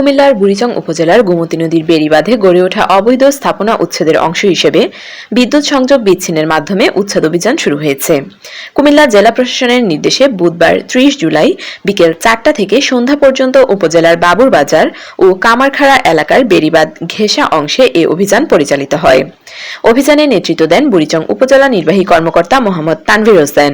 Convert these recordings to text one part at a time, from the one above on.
কুমিল্লার বুড়িচং উপজেলার গোমতী নদীর বেড়িবাঁধে গড়ে ওঠা অবৈধ স্থাপনা উচ্ছেদের অংশ হিসেবে বিদ্যুৎ সংযোগ বিচ্ছিন্নের মাধ্যমে উচ্ছেদ অভিযান শুরু হয়েছে। কুমিল্লা জেলা প্রশাসনের নির্দেশে বুধবার ত্রিশ জুলাই বিকেল চারটা থেকে সন্ধ্যা পর্যন্ত উপজেলার বাবুরবাজার ও কামারখাড়া এলাকার বেড়িবাঁধ ঘেঁষা অংশে এ অভিযান পরিচালিত হয়। অভিযানে নেতৃত্ব দেন বুড়িচং উপজেলা নির্বাহী কর্মকর্তা মোহাম্মদ তানভীর হোসেন।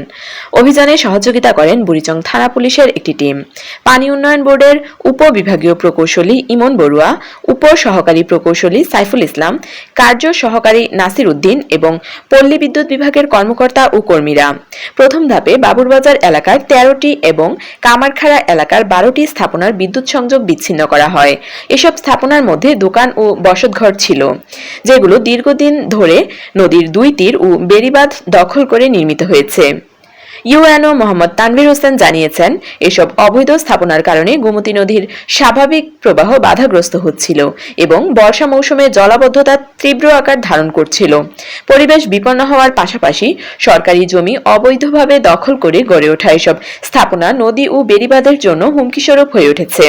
অভিযানে সহযোগিতা করেন বুড়িচং থানা পুলিশের একটি টিম। পানি উন্নয়ন বোর্ডের উপবিভাগীয় প্রকৌশলী ইমন বড়ুয়া উপ সহকারী প্রকৌশলী সাইফুল ইসলাম, কার্য সহকারী নাসির উদ্দিন এবং পল্লী বিদ্যুৎ বিভাগের কর্মকর্তা ও কর্মীরা। প্রথম ধাপে বাবুরবাজার এলাকার তেরোটি এবং কামারখাড়া এলাকার বারোটি স্থাপনার বিদ্যুৎ সংযোগ বিচ্ছিন্ন করা হয়। এসব স্থাপনার মধ্যে দোকান ও বসতঘর ছিল, যেগুলো দীর্ঘদিন ধরে নদীর দুই তীর ও বেড়িবাঁধ দখল করে নির্মিত হয়েছে। ইউএনও মোহাম্মদ তানভীর হোসেন জানিয়েছেন, এসব অবৈধ স্থাপনার কারণে গোমতী নদীর স্বাভাবিক প্রবাহ বাধাগ্রস্ত হচ্ছিল এবং বর্ষা মৌসুমে জলাবদ্ধতা তীব্র আকার ধারণ করছিল। পরিবেশ বিপন্ন হওয়ার পাশাপাশি সরকারি জমি অবৈধভাবে দখল করে গড়ে ওঠা এসব স্থাপনা নদী ও বেড়িবাঁধের জন্য হুমকিস্বরূপ হয়ে উঠেছে।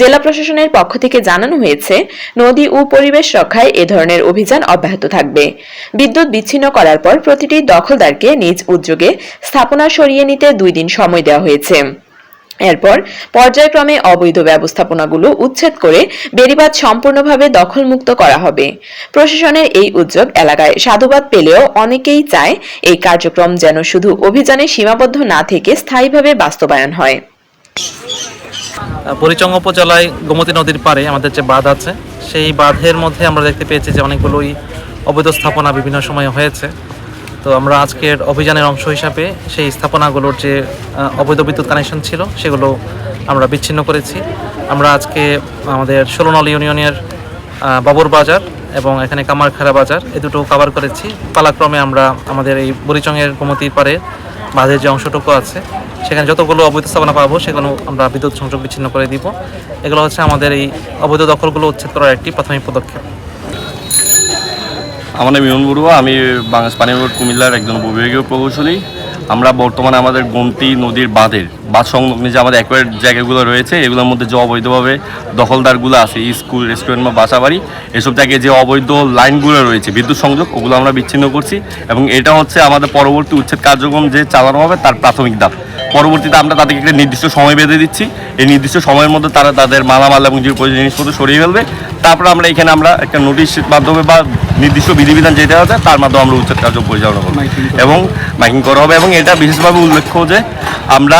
জেলা প্রশাসনের পক্ষ থেকে জানানো হয়েছে, নদী ও পরিবেশ রক্ষায় এ ধরনের অভিযান অব্যাহত থাকবে। বিদ্যুৎ বিচ্ছিন্ন করার পর প্রতিটি দখলদারকে নিজ উদ্যোগে স্থাপনা সরিয়ে নিতে দুই দিন সময় দেওয়া হয়েছে। এরপর পর্যায়ক্রমে অবৈধ ব্যবস্থাপনাগুলো উচ্ছেদ করে বেড়িবাঁধ সম্পূর্ণভাবে দখলমুক্ত করা হবে। প্রশাসনের এই উদ্যোগ এলাকায় সাধুবাদ পেলেও অনেকেই চায় এই কার্যক্রম যেন শুধু অভিযানে সীমাবদ্ধ না থেকে স্থায়ীভাবে বাস্তবায়ন হয়। পরিচং উপজেলায় গোমতী নদীর পাড়ে আমাদের যে বাঁধ আছে, সেই বাঁধের মধ্যে আমরা দেখতে পেয়েছি যে অনেকগুলোই অবৈধ স্থাপনা বিভিন্ন সময়ে হয়েছে। তো আমরা আজকের অভিযানের অংশ হিসাবে সেই স্থাপনাগুলোর যে অবৈধ বিদ্যুৎ কানেকশন ছিল, সেগুলো আমরা বিচ্ছিন্ন করেছি। আমরা আজকে আমাদের ষোলনল ইউনিয়নের বাবুর বাজার এবং এখানে কামারখাড়া বাজার, এ দুটো কভার করেছি। পালাক্রমে আমরা আমাদের এই বরিচংয়ের গোমতির পারে বাঁধের যে অংশটুকু আছে, সেখানে যতগুলো অবৈধ স্থাপনা পাবো, সেগুলো আমরা বিদ্যুৎ সংযোগ বিচ্ছিন্ন করে দিব। এগুলো হচ্ছে আমাদের এই অবৈধ দখলগুলো উচ্ছেদ করার একটি প্রাথমিক পদক্ষেপ। আমার নাম ইমন বড়ুয়া, আমি বাংলাদেশ পানি কুমিল্লার একজন বিভাগীয় প্রকৌশলী। আমরা বর্তমানে আমাদের গোমতী নদীর বাঁধের, বাঁধ সংলগ্নে যে আমাদের অ্যাকোয়ার জায়গাগুলো রয়েছে, এগুলোর মধ্যে যে অবৈধভাবে দখলদারগুলো আছে, স্কুল রেস্টুরেন্ট বা বাসাবাড়ি, এসব জায়গায় যে অবৈধ লাইনগুলো রয়েছে, বিদ্যুৎ সংযোগ, ওগুলো আমরা বিচ্ছিন্ন করছি এবং এটা হচ্ছে আমাদের পরবর্তী উচ্ছেদ কার্যক্রম যে চালানো হবে, তার প্রাথমিক ধাপ। পরবর্তীতে আমরা তাদেরকে একটা নির্দিষ্ট সময় বেঁধে দিচ্ছি। এই নির্দিষ্ট সময়ের মধ্যে তারা তাদের মালামাল এবং যে প্রয়োজনীয় জিনিসপত্র সরিয়ে ফেলবে। তারপর আমরা এখানে আমরা একটা নোটিশ মাধ্যমে বা নির্দিষ্ট বিধিবিধান যেটা আছে তার মাধ্যমে আমরা উচ্ছেদ কার্য পরিচালনা করব। এবং মাইকিং করা হবে এবং এটা বিশেষভাবে উল্লেখ্য যে আমরা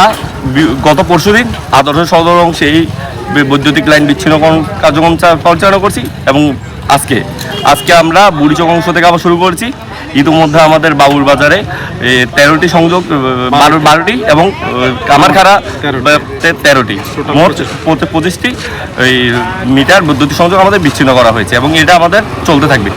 গত পরশুদিন আদর্শ সদর অংশে এই বৈদ্যুতিক লাইন বিচ্ছিন্নকরণ কার্যক্রম পরিচালনা করছি এবং আজকে আজকে আমরা বুড়িচক অংশ থেকে আবার শুরু করছি। ইতিমধ্যে আমাদের বাবুর বাজারে তেরোটি সংযোগ বারো বারোটি এবং কামারখাড়া তে- তেরোটি। মোট পঁচিশ- পঁচিশটি এই মিটার বৈদ্যুতিক সংযোগ আমাদের বিচ্ছিন্ন করা হয়েছে এবং এটা আমাদের চলতে থাকবে।